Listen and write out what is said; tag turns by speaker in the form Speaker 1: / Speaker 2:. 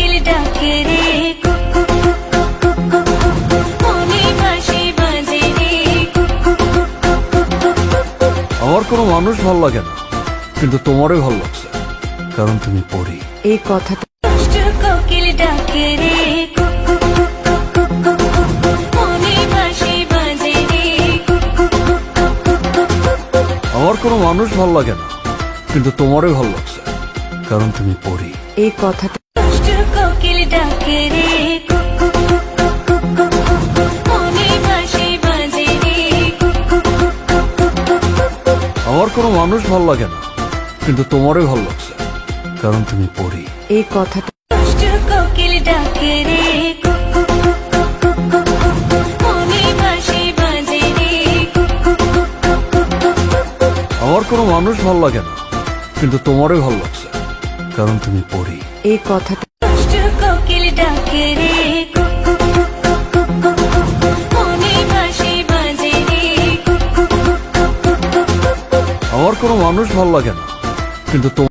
Speaker 1: কোকিল ডাকে
Speaker 2: আমার কোনো মানুষ ভালো লাগে না কিন্তু তোমারই ভালো লাগছে কারণ তুমি পড়ি
Speaker 3: এই কথাটা
Speaker 2: আমার কোনো মানুষ ভালো লাগে না কিন্তু তোমারই ভালো লাগছে কারণ তুমি পড়ি
Speaker 3: এই কথাটা
Speaker 2: আমার কোনো মানুষ ভালো লাগে না কিন্তু তোমারই ভালো লাগছে কারণ তুমি পড়ি
Speaker 3: এই কথাটা
Speaker 2: আমার কোনো মানুষ ভালো লাগে না কিন্তু তোমারই ভালো লাগছে কারণ তুমি পড়ি
Speaker 3: এই কথাটা
Speaker 2: আমার কোনো মানুষ ভালো লাগে না কিন্তু